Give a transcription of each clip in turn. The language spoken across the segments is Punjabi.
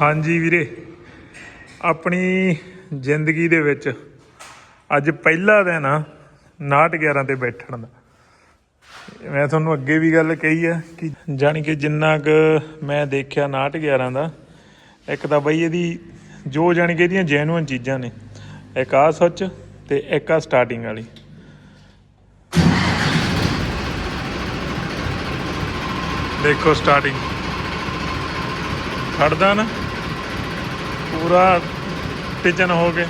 ਹਾਂਜੀ ਵੀਰੇ, ਆਪਣੀ ਜ਼ਿੰਦਗੀ ਦੇ ਵਿੱਚ ਅੱਜ ਪਹਿਲਾ ਦਿਨ ਆ 911 ਤੇ ਬੈਠਣ ਦਾ। ਮੈਂ ਤੁਹਾਨੂੰ ਅੱਗੇ ਵੀ ਗੱਲ ਕਹੀ ਆ ਕਿ ਜਾਣੀ ਕਿ ਜਿੰਨਾ ਕੁ ਮੈਂ ਦੇਖਿਆ 911 ਦਾ, ਇੱਕ ਤਾਂ ਬਈ ਇਹਦੀ ਜੋ ਜਾਣੀ ਕਿ ਇਹਦੀਆਂ ਜੈਨੂਇਨ ਚੀਜ਼ਾਂ ਨੇ, ਇੱਕ ਆ ਸੱਚ ਤੇ ਇੱਕ ਆ ਸਟਾਰਟਿੰਗ ਵਾਲੀ। ਦੇਖੋ ਸਟਾਰਟਿੰਗ ਖੜਦਾ ਨਾ। ਪੂਰਾ ਟਿਚਨ ਹੋ ਕੇ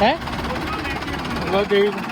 ਹੈ ਉਹ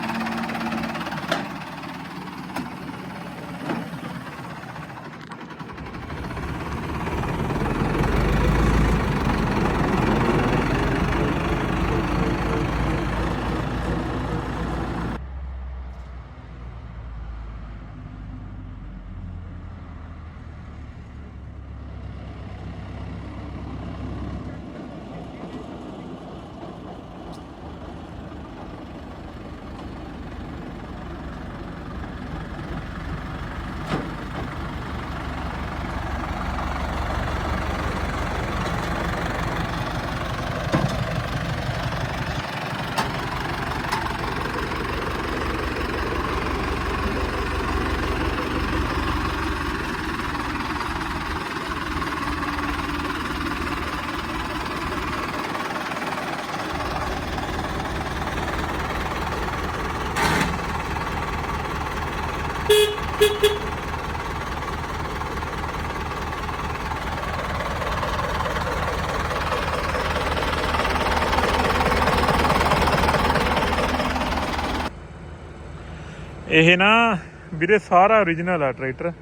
ਇਹ ਨਾ ਵੀਰੇ ਸਾਰਾ origignal ਆ ਟਰੈਕਟਰ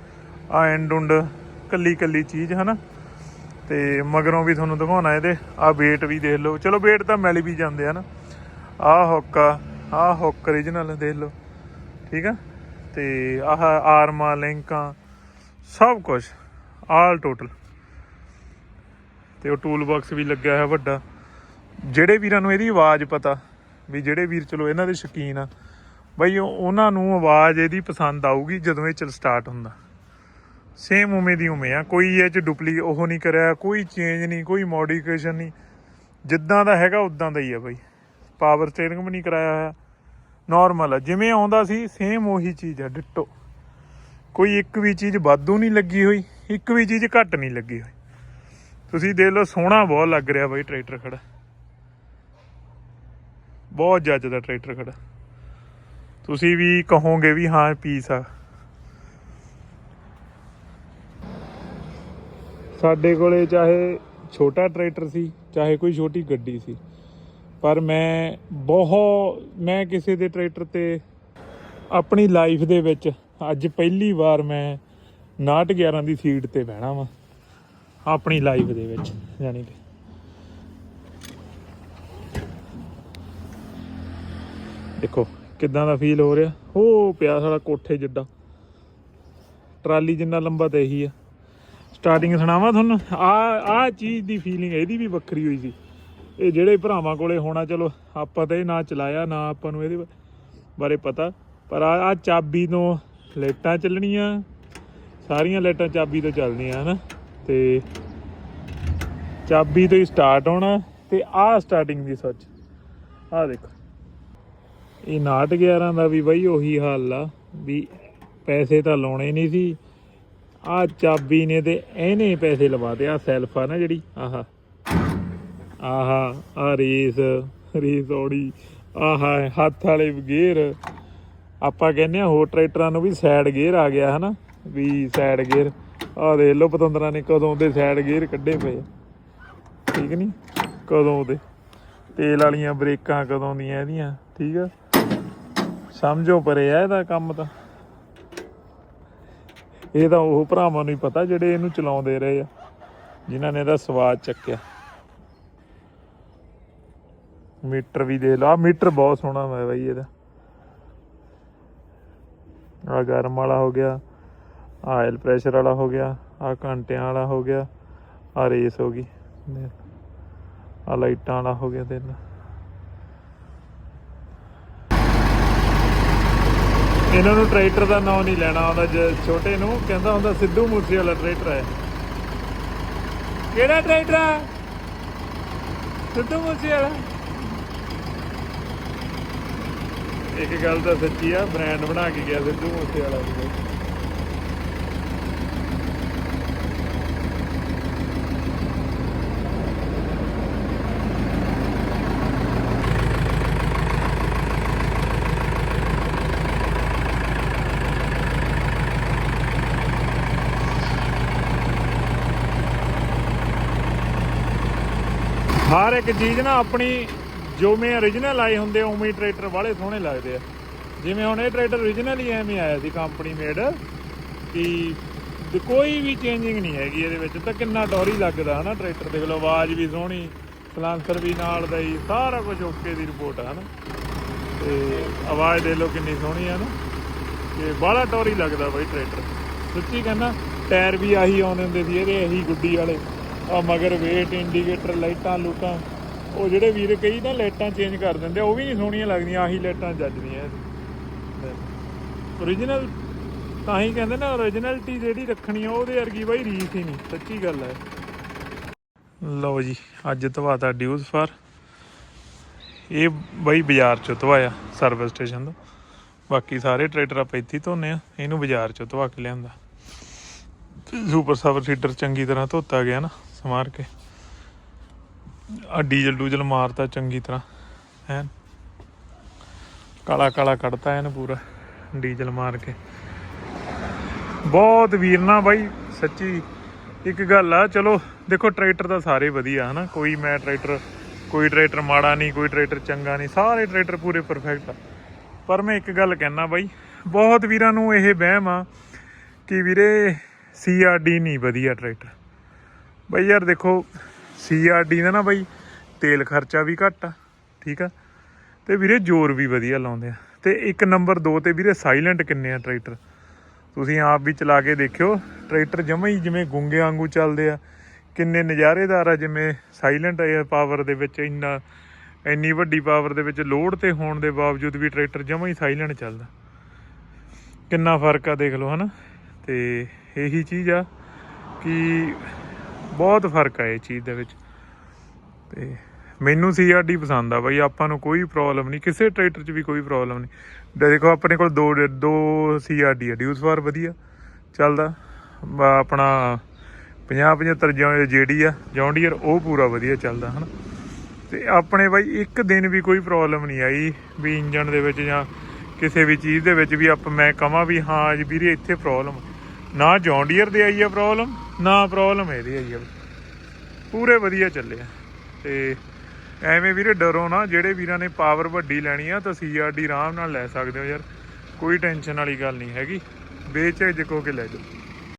ਆ ਐਂਡ ਉਂਡ ਕੱਲੀ ਕੱਲੀ ਚੀਜ਼ ਹਨਾ। ਤੇ ਮਗਰੋਂ ਵੀ ਤੁਹਾਨੂੰ ਦਿਖਾਉਣਾ ਇਹਦੇ, ਆ ਵੇਟ ਵੀ ਦੇਖ ਲਓ। ਚਲੋ ਵੇਟ ਤਾਂ ਮਿਲ ਵੀ ਜਾਂਦੇ ਆ ਆ ਹੁੱਕ ਆ ਆ ਹੁੱਕ origignal ਦੇਖ ਲਓ, ਠੀਕ ਆ। ਤੇ ਆਹ ਆਰਮਾਂ ਲਿੰਕਾਂ ਸਭ ਕੁਝ ਆਲ ਟੋਟਲ ਤੇ ਉਹ ਟੂਲ ਬਾਕਸ ਵੀ ਲੱਗਿਆ ਹੋਇਆ ਵੱਡਾ। ਜਿਹੜੇ ਵੀਰਾਂ ਨੂੰ ਇਹਦੀ ਆਵਾਜ਼ ਪਤਾ, ਵੀ ਜਿਹੜੇ ਵੀਰ ਚਲੋ ਇਹਨਾਂ ਦੇ ਸ਼ੌਕੀਨ ਆ ਬਈ ਉਹਨਾਂ ਨੂੰ ਆਵਾਜ਼ ਇਹਦੀ ਪਸੰਦ ਆਊਗੀ ਜਦੋਂ ਇਹ ਚਲ ਸਟਾਰਟ ਹੁੰਦਾ। ਸੇਮ ਉਵੇਂ ਦੀ ਉਵੇਂ ਆ। ਕੋਈ ਇਹ ਚ ਡੁਪਲੀ ਉਹ ਨਹੀਂ ਕਰਿਆ, ਕੋਈ ਚੇਂਜ ਨਹੀਂ, ਕੋਈ ਮੋਡੀਫਿਕੇਸ਼ਨ ਨਹੀਂ। ਜਿੱਦਾਂ ਦਾ ਹੈਗਾ, ਉਦਾਂ ਦਾ ਹੀ ਆ ਬਈ। ਪਾਵਰ ਸਟੀਅਰਿੰਗ ਵੀ ਨਹੀਂ ਕਰਾਇਆ ਹੋਇਆ। ਨਾਰਮਲ ਆ। ਜਿਵੇਂ ਆਉਂਦਾ ਸੀ ਸੇਮ ਉਹੀ ਚੀਜ਼ ਆ ਡਿੱਟੋ ਕੋਈ ਇੱਕ ਵੀ ਚੀਜ਼ ਵਾਧੂ ਨਹੀਂ ਲੱਗੀ ਹੋਈ, ਇੱਕ ਵੀ ਚੀਜ਼ ਘੱਟ ਨਹੀਂ ਲੱਗੀ ਹੋਈ। ਤੁਸੀਂ ਦੇਖ ਲਓ, ਸੋਹਣਾ ਬਹੁਤ ਲੱਗ ਰਿਹਾ ਬਈ ਟਰੈਕਟਰ ਖੜਾ। ਬਹੁਤ ਜੱਜ ਦਾ ਟਰੈਕਟਰ ਖੜਾ। ਤੁਸੀਂ ਵੀ ਕਹੋਗੇ ਵੀ ਹਾਂ ਪੀਸ ਆ। ਸਾਡੇ ਕੋਲੇ ਚਾਹੇ ਛੋਟਾ ਟਰੈਕਟਰ ਸੀ, ਚਾਹੇ ਕੋਈ ਛੋਟੀ ਗੱਡੀ ਸੀ, ਪਰ ਮੈਂ ਬਹੁਤ, ਮੈਂ ਕਿਸੇ ਦੇ ਟਰੈਕਟਰ ਤੇ ਆਪਣੀ ਲਾਈਫ ਦੇ ਵਿੱਚ ਅੱਜ ਪਹਿਲੀ ਵਾਰ ਮੈਂ 911 ਦੀ ਸੀਟ ਤੇ ਬਹਿਣਾ ਵਾ, ਆਪਣੀ ਲਾਈਫ ਦੇ ਵਿੱਚ ਯਾਨੀ ਕਿ। ਦੇਖੋ ਕਿੱਦਾਂ ਦਾ ਫੀਲ ਹੋ ਰਿਹਾ? ਹੋ ਪਿਆ ਸਾਲਾ ਕੋਠੇ ਜਿੱਡਾ ਟਰਾਲੀ ਜਿੰਨਾ ਲੰਬਾ ਤਾਂ ਇਹੀ ਆ। ਸਟਾਰਟਿੰਗ ਸੁਣਾਵਾਂ ਤੁਹਾਨੂੰ? ਆ ਆ ਚੀਜ਼ ਦੀ ਫੀਲਿੰਗ ਇਹਦੀ ਵੀ ਵੱਖਰੀ ਹੋਈ ਸੀ। ਇਹ ਜਿਹੜੇ ਭਰਾਵਾਂ ਕੋਲੇ ਹੋਣਾ, ਚਲੋ, ਆਪਾਂ ਤਾਂ ਇਹ ਨਾ ਚਲਾਇਆ, ਨਾ ਆਪਾਂ ਨੂੰ ਇਹਦੇ ਬਾਰੇ ਪਤਾ। ਪਰ ਆ ਆ ਚਾਬੀ ਤੋਂ ਲਾਈਟਾਂ ਚੱਲਣੀਆਂ। ਸਾਰੀਆਂ ਲਾਈਟਾਂ ਚਾਬੀ ਤੋਂ ਚੱਲਦੀਆਂ, ਹਨਾ? ਤੇ ਚਾਬੀ ਤੋਂ ਹੀ ਸਟਾਰਟ ਹੋਣਾ ਤੇ ਆ ਸਟਾਰਟਿੰਗ ਦੀ ਸੱਚ ਆ ਦੇਖੋ। ਇਹ 911 ਦਾ ਵੀ ਬਈ ਉਹੀ ਹਾਲ ਆ, ਵੀ ਪੈਸੇ ਤਾਂ ਲਾਉਣੇ ਨਹੀਂ ਸੀ। ਆ ਚਾਬੀ ਨੇ ਤੇ ਇਹਨੇ ਪੈਸੇ ਲਵਾਤੇ ਆ ਸੈਲਫ ਆ ਨਾ ਜਿਹੜੀ, ਆਹਾ। ਆਹਾ ਆ ਰੇਸ ਰੇਸ ਔੜੀ, ਆਹਾ ਹੱਥ ਵਾਲੇ ਗੇਅਰ। ਆਪਾਂ ਕਹਿੰਦੇ ਆ ਹੋਰ ਟਰੈਕਟਰਾਂ ਨੂੰ ਵੀ ਸਾਈਡ ਗੇਅਰ ਆ ਗਿਆ, ਹਨਾ? ਵੀ ਸਾਈਡ ਗੇਅਰ ਆ ਦੇਖ ਲਓ ਪਤੰਦਰਾਂ ਨੇ ਕਦੋਂ ਦੇ ਸਾਈਡ ਗੇਅਰ ਕੱਢੇ ਪਏ ਠੀਕ ਨਹੀਂ ਕਦੋਂ ਦੇ? ਤੇਲ ਵਾਲੀਆਂ ਬ੍ਰੇਕਾਂ ਕਦੋਂ ਦੀਆਂ ਇਹਦੀਆਂ? ਠੀਕ ਆ। ਸਮਝੋ ਪਰੇ ਆ ਇਹਦਾ ਕੰਮ ਤਾਂ। ਇਹ ਤਾਂ ਉਹ ਭਰਾਵਾਂ ਨੂੰ ਹੀ ਪਤਾ ਜਿਹੜੇ ਇਹਨੂੰ ਚਲਾਉਂਦੇ ਰਹੇ ਆ, ਜਿਨ੍ਹਾਂ ਨੇ ਇਹਦਾ ਸਵਾਦ ਚੱਕਿਆ। ਮੀਟਰ ਵੀ ਦੇ ਲਾ ਮੀਟਰ ਬਹੁਤ ਸੋਹਣਾ ਹੋਇਆ ਬਾਈ ਇਹਦਾ। ਆ ਗਰਮ ਵਾਲਾ ਹੋ ਗਿਆ ਆਇਲ ਪ੍ਰੈਸ਼ਰ ਵਾਲਾ ਹੋ ਗਿਆ ਆ ਘੰਟਿਆਂ ਵਾਲਾ ਹੋ ਗਿਆ ਆ ਰੇਸ ਹੋ ਗਈ। ਆ ਲਾਈਟਾਂ ਵਾਲਾ ਹੋ ਗਿਆ ਦਿਨ ਇਹਨਾਂ ਨੂੰ ਟਰੈਕਟਰ ਦਾ ਨਾਮ ਨਹੀਂ ਲੈਣਾ ਆਉਂਦਾ ਜ ਛੋਟੇ ਨੂੰ, ਕਹਿੰਦਾ ਹੁੰਦਾ ਸਿੱਧੂ ਮੂਸੇ ਵਾਲਾ ਟਰੈਕਟਰ ਹੈ। ਕਿਹੜਾ ਟਰੈਕਟਰ ਆ ਸਿੱਧੂ ਮੂਸੇ ਵਾਲਾ ਇੱਕ ਗੱਲ ਤਾਂ ਸੱਚੀ ਆ ਬ੍ਰਾਂਡ ਬਣਾ ਕੇ ਗਿਆ ਸਿੱਧੂ ਮੂਸੇ ਵਾਲਾ ਹਰ ਇੱਕ ਚੀਜ਼ ਨਾ ਆਪਣੀ, ਜਿਵੇਂ origignal ਆਏ ਹੁੰਦੇ ਉਵੇਂ ਹੀ ਟਰੈਕਟਰ ਵਾਲੇ ਸੋਹਣੇ ਲੱਗਦੇ ਆ। ਜਿਵੇਂ ਹੁਣ ਇਹ ਟਰੈਕਟਰ origignal ਹੀ ਐਵੇਂ ਆਇਆ ਸੀ ਕੰਪਨੀ ਮੇਡ ਕਿ ਕੋਈ ਵੀ ਚੇਂਜਿੰਗ ਨਹੀਂ ਹੈਗੀ ਇਹਦੇ ਵਿੱਚ। ਤਾਂ ਕਿੰਨਾ ਟੌਰੀ ਲੱਗਦਾ, ਹਨਾ ਟਰੈਕਟਰ ਦੇਖ ਲਓ, ਆਵਾਜ਼ ਵੀ ਸੋਹਣੀ ਸਲਾਂਸਰ ਵੀ ਨਾਲ ਦਾ ਹੀ, ਸਾਰਾ ਕੁਝ ਓਕੇ ਦੀ ਰਿਪੋਰਟ ਹੈ ਹਨਾ। ਤੇ ਆਵਾਜ਼ ਦੇ ਲਓ ਕਿੰਨੀ ਸੋਹਣੀ ਹੈ ਨਾ ਤੇ ਬਾਹਲਾ ਟੌਰੀ ਲੱਗਦਾ ਬਾਈ ਟਰੈਕਟਰ ਸੱਚੀ ਕਹਿੰਦਾ, ਟਾਇਰ ਵੀ ਆਹੀ ਆਉਂਦੇ ਹੁੰਦੇ ਸੀ, ਇਹਦੇ ਇਹੀ ਗੁੱਡੀ ਵਾਲੇ। ਆ ਮਗਰ ਵੇਟ ਇੰਡੀਕੇਟਰ ਲਾਈਟਾਂ, ਲੂਟਾਂ। ਉਹ ਜਿਹੜੇ ਵੀਰ ਕਈ ਨਾ ਲਾਈਟਾਂ ਚੇਂਜ ਕਰ ਦਿੰਦੇ ਉਹ ਵੀ ਨਹੀਂ ਸੋਹਣੀਆਂ ਲੱਗਦੀਆਂ, ਆਹੀ ਲਾਈਟਾਂ ਜੱਜਦੀਆਂ ਓਰੀਜਨਲ ਤਾਂ ਹੀ ਕਹਿੰਦੇ ਨਾ ਓਰੀਜਨਲਿਟੀ ਜਿਹੜੀ ਰੱਖਣੀ ਆ, ਉਹਦੇ ਵਰਗੀ ਬਾਈ ਰੀਸ ਹੀ ਨਹੀਂ, ਸੱਚੀ ਗੱਲ ਹੈ ਲਓ ਜੀ, ਅੱਜ ਧਵਾਤਾ ਡਿਊਜ਼ ਫਾਰ ਇਹ ਬਾਈ ਬਾਜ਼ਾਰ ਚੋਂ ਧਵਾਇਆ ਸਰਵਿਸ ਸਟੇਸ਼ਨ ਤੋਂ। ਬਾਕੀ ਸਾਰੇ ਟਰੈਕਟਰ ਆਪਾਂ ਇੱਥੇ ਧੋਨੇ ਆ, ਇਹਨੂੰ ਬਾਜ਼ਾਰ ਚੋਂ ਧਵਾ ਕੇ ਲਿਆਂਦਾ। ਸੁਪਰ ਸਬਰ ਸੀਟਰ ਚੰਗੀ ਤਰ੍ਹਾਂ ਧੋਤਾ ਗਿਆ ਨਾ। ਮਾਰ ਕੇ। ਆ ਡੀਜ਼ਲ ਡੂਜਲ ਮਾਰਤਾ ਚੰਗੀ ਤਰ੍ਹਾਂ ਐਨ ਕਾਲਾ ਕਾਲਾ ਕੱਢਤਾ ਐਨ ਪੂਰਾ ਡੀਜ਼ਲ ਮਾਰ ਕੇ। ਬਹੁਤ ਵੀਰ ਨਾ ਬਾਈ, ਸੱਚੀ ਇੱਕ ਗੱਲ ਆ, ਚਲੋ, ਦੇਖੋ ਟਰੈਕਟਰ ਤਾਂ ਸਾਰੇ ਵਧੀਆ, ਹਨਾ। ਕੋਈ ਮੈਂ ਟਰੈਕਟਰ, ਕੋਈ ਟਰੈਕਟਰ ਮਾੜਾ ਨਹੀਂ, ਕੋਈ ਟਰੈਕਟਰ ਚੰਗਾ ਨਹੀਂ, ਸਾਰੇ ਟਰੈਕਟਰ ਪੂਰੇ ਪਰਫੈਕਟ ਆ। ਪਰ ਮੈਂ ਇੱਕ ਗੱਲ ਕਹਿਣਾ ਬਾਈ, ਬਹੁਤ ਵੀਰਾਂ ਨੂੰ ਇਹ ਵਹਿਮ ਆ ਕਿ ਵੀਰੇ ਸੀਆਰਡੀ ਨਹੀਂ ਵਧੀਆ ਟਰੈਕਟਰ। ਬਾਈ ਯਾਰ ਦੇਖੋ ਸੀਆਰਡੀ ਦਾ ਨਾ ਬਈ ਤੇਲ ਖਰਚਾ ਵੀ ਘੱਟ ਆ, ਠੀਕ ਆ? ਤੇ ਵੀਰੇ ਜ਼ੋਰ ਵੀ ਵਧੀਆ ਲਾਉਂਦੇ ਆ। ਤੇ ਇੱਕ ਨੰਬਰ 2 ਤੇ ਵੀਰੇ ਸਾਇਲੈਂਟ ਕਿੰਨੇ ਆ ਟਰੈਕਟਰ ਤੁਸੀਂ ਆਪ ਵੀ ਚਲਾ ਕੇ ਦੇਖਿਓ ਟਰੈਕਟਰ ਜਮਾਂ ਹੀ ਜਿਵੇਂ ਗੁੰਗੇ ਵਾਂਗੂ ਚੱਲਦੇ ਆ। ਕਿੰਨੇ ਨਜ਼ਾਰੇਦਾਰ ਆ ਜਿਵੇਂ ਸਾਇਲੈਂਟ ਹੈ ਪਾਵਰ ਦੇ ਵਿੱਚ ਇੰਨਾ, ਇੰਨੀ ਵੱਡੀ ਪਾਵਰ ਦੇ ਵਿੱਚ ਲੋਡ ਤੇ ਹੋਣ ਦੇ ਬਾਵਜੂਦ ਵੀ ਟਰੈਕਟਰ ਜਮਾਂ ਹੀ ਸਾਇਲੈਂਟ ਚੱਲਦਾ। ਕਿੰਨਾ ਫ਼ਰਕ ਆ ਦੇਖ ਲਓ, ਹਨਾ? ਤੇ ਇਹੀ ਚੀਜ਼ ਆ ਕਿ ਬਹੁਤ ਫ਼ਰਕ ਆ ਇਹ ਚੀਜ਼ ਦੇ ਵਿੱਚ। ਤੇ ਮੈਨੂੰ ਸੀਆਰਡੀ ਪਸੰਦ ਆ ਬਾਈ, ਆਪਾਂ ਨੂੰ ਕੋਈ ਪ੍ਰੋਬਲਮ ਨਹੀਂ, ਕਿਸੇ ਟਰੈਕਟਰ 'ਚ ਵੀ ਕੋਈ ਪ੍ਰੋਬਲਮ ਨਹੀਂ। ਤੇ ਦੇਖੋ ਆਪਣੇ ਕੋਲ ਦੋ ਦੋ ਸੀਆਰਡੀ ਆ ਡਿਊਸ ਫਾਰ ਵਧੀਆ, ਚੱਲਦਾ। ਬ- ਆਪਣਾ 50 75 ਜੋ, ਜੇਡੀ ਆ ਜੌਂਡੀਅਰ ਉਹ ਪੂਰਾ ਵਧੀਆ ਚੱਲਦਾ, ਹਨਾ। ਤੇ ਆਪਣੇ ਬਾਈ, ਇੱਕ ਦਿਨ ਵੀ ਕੋਈ ਪ੍ਰੋਬਲਮ ਨਹੀਂ ਆਈ, ਵੀ ਇੰਜਨ ਦੇ ਵਿੱਚ ਜਾਂ ਕਿਸੇ ਵੀ ਚੀਜ਼ ਦੇ ਵਿੱਚ ਵੀ ਆਪ, ਮੈਂ ਕਹਾਂ ਵੀ ਹਾਂ ਜੀ ਵੀਰੇ, ਇੱਥੇ ਪ੍ਰੋਬਲਮ ਨਾ ਜੌਂਡੀਅਰ ਦੇ ਆਈ ਆ ਪ੍ਰੋਬਲਮ ਨਾ ਪ੍ਰੋਬਲਮ ਇਹਦੀ ਆਈ ਆ। ਪੂਰੇ ਵਧੀਆ ਚੱਲੇ ਆ। ਤੇ ਐਵੇਂ ਵੀਰੇ ਡਰੋ ਨਾ, ਜਿਹੜੇ ਵੀਰਾਂ ਨੇ ਪਾਵਰ ਵੱਡੀ ਲੈਣੀ ਆ, ਤਾਂ ਸੀਆਰਡੀ ਆਰਾਮ ਨਾਲ ਲੈ ਸਕਦੇ ਹੋ ਯਾਰ। ਕੋਈ ਟੈਨਸ਼ਨ ਵਾਲੀ ਗੱਲ ਨਹੀਂ ਹੈਗੀ। ਬੇਝਿਜਕ ਹੋ ਕੇ ਲੈ ਜਾਓ।